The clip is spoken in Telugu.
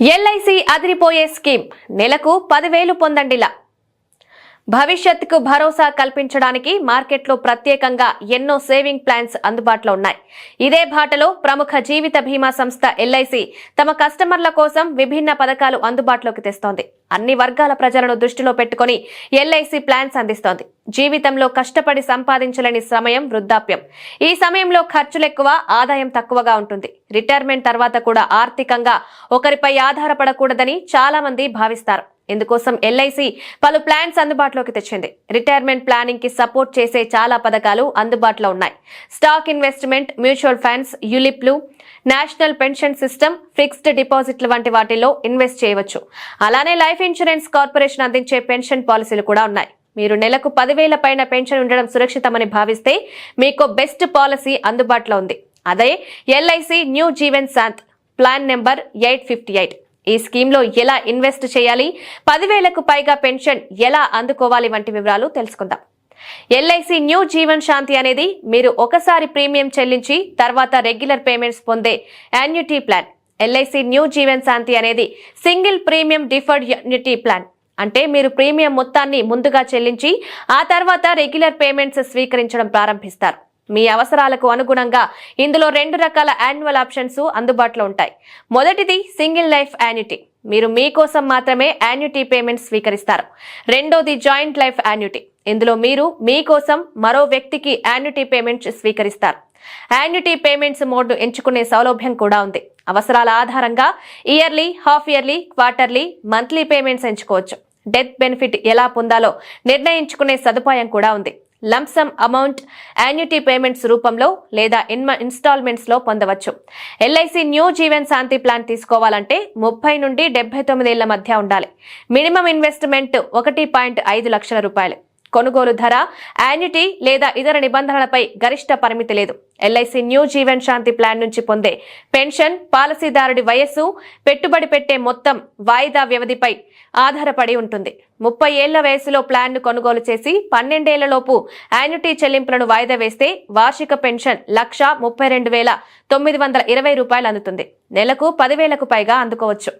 ఎల్ఐసి అదిరిపోయే స్కీమ్. నెలకు పదివేలు పొందండిలా. భవిష్యత్తుకు భరోసా కల్పించడానికి మార్కెట్లో ప్రత్యేకంగా ఎన్నో సేవింగ్ ప్లాన్స్ అందుబాటులో ఉన్నాయి. ఇదే బాటలో ప్రముఖ జీవిత బీమా సంస్థ ఎల్ఐసి తమ కస్టమర్ల కోసం విభిన్న పథకాలు అందుబాటులోకి తెస్తోంది. అన్ని వర్గాల ప్రజలను దృష్టిలో పెట్టుకుని ఎల్ఐసి ప్లాన్స్ అందిస్తోంది. జీవితంలో కష్టపడి సంపాదించలేని సమయం వృద్ధాప్యం. ఈ సమయంలో ఖర్చులు ఎక్కువ ఆదాయం తక్కువగా ఉంటుంది. రిటైర్మెంట్ తర్వాత కూడా ఆర్థికంగా ఒకరిపై ఆధారపడకూడదని చాలా మంది భావిస్తారు. ఇందుకోసం ఎల్ఐసి పలు ప్లాన్స్ అందుబాటులోకి తెచ్చింది. రిటైర్మెంట్ ప్లానింగ్కి సపోర్ట్ చేసే చాలా పథకాలు అందుబాటులో ఉన్నాయి. స్టాక్ ఇన్వెస్ట్మెంట్ మ్యూచువల్ ఫండ్స్ యులిప్లు నేషనల్ పెన్షన్ సిస్టమ్ ఫిక్స్డ్ డిపాజిట్లు వంటి వాటిల్లో ఇన్వెస్ట్ చేయవచ్చు. అలానే లైఫ్ ఇన్సూరెన్స్ కార్పొరేషన్ అందించే పెన్షన్ పాలసీలు కూడా ఉన్నాయి. మీరు నెలకు పదివేల పైన పెన్షన్ ఉండడం సురక్షితమని భావిస్తే మీకు బెస్ట్ పాలసీ అందుబాటులో ఉంది. అదే LIC new Jeevan Shant plan number eight fifty eight. ఈ స్కీమ్లో ఎలా ఇన్వెస్ట్ చేయాలి? పదివేలకు పైగా పెన్షన్ ఎలా అందుకోవాలి? వంటి వివరాలు తెలుసుకుందాం. ఎల్ఐసి న్యూ జీవన్ శాంతి అనేది మీరు ఒకసారి ప్రీమియం చెల్లించి తర్వాత రెగ్యులర్ పేమెంట్స్ పొందే annuity plan. LIC new Jeevan Shanti అనేది single premium deferred annuity plan. అంటే మీరు ప్రీమియం మొత్తాన్ని ముందుగా చెల్లించి ఆ తర్వాత రెగ్యులర్ పేమెంట్స్ స్వీకరించడం ప్రారంభిస్తారు. మీ అవసరాలకు అనుగుణంగా ఇందులో రెండు రకాల యాన్యువల్ ఆప్షన్స్ అందుబాటులో ఉంటాయి. మొదటిది సింగిల్ లైఫ్ యాన్యుటీ మీరు మీకోసం మాత్రమే యాన్యుటీ పేమెంట్ స్వీకరిస్తారు. రెండోది జాయింట్ లైఫ్ యాన్యుటీ ఇందులో మీరు మీకోసం మరో వ్యక్తికి యాన్యుటీ పేమెంట్స్ స్వీకరిస్తారు. యాన్యుటీ పేమెంట్స్ మోడ్ను ఎంచుకునే సౌలభ్యం కూడా ఉంది. అవసరాల ఆధారంగా yearly half yearly quarterly monthly payments ఎంచుకోవచ్చు. డెత్ బెనిఫిట్ ఎలా పొందాలో నిర్ణయించుకునే సదుపాయం కూడా ఉంది. లంసమ్ అమౌంట్ యాన్యుటీ పేమెంట్స్ రూపంలో లేదా ఇన్మ ఇన్స్టాల్మెంట్స్లో పొందవచ్చు. LIC new Jeevan Shanti plan తీసుకోవాలంటే ముప్పై నుండి డెబ్బై తొమ్మిదేళ్ళ మధ్య ఉండాలి. మినిమం ఇన్వెస్ట్మెంట్ ఒకటి పాయింట్ ఐదు లక్షల రూపాయలు. కొనుగోలు ధర యాన్యుటీ లేదా ఇతర నిబంధనలపై గరిష్ట పరిమితి లేదు. LIC new Jeevan Shanti plan నుంచి పొందే పెన్షన్ పాలసీదారుడి వయస్సు పెట్టుబడి పెట్టే మొత్తం వాయిదా వ్యవధిపై ఆధారపడి ఉంటుంది. ముప్పై ఏళ్ళ వయసులో ప్లాన్ను కొనుగోలు చేసి పన్నెండేళ్ళలోపు యాన్యుటీ చెల్లింపులను వాయిదా వేస్తే వార్షిక పెన్షన్ లక్ష ముప్పై రెండు వేల తొమ్మిది వందల ఇరవై రూపాయలు అందుతుంది. నెలకు పదివేలకు పైగా అందుకోవచ్చు.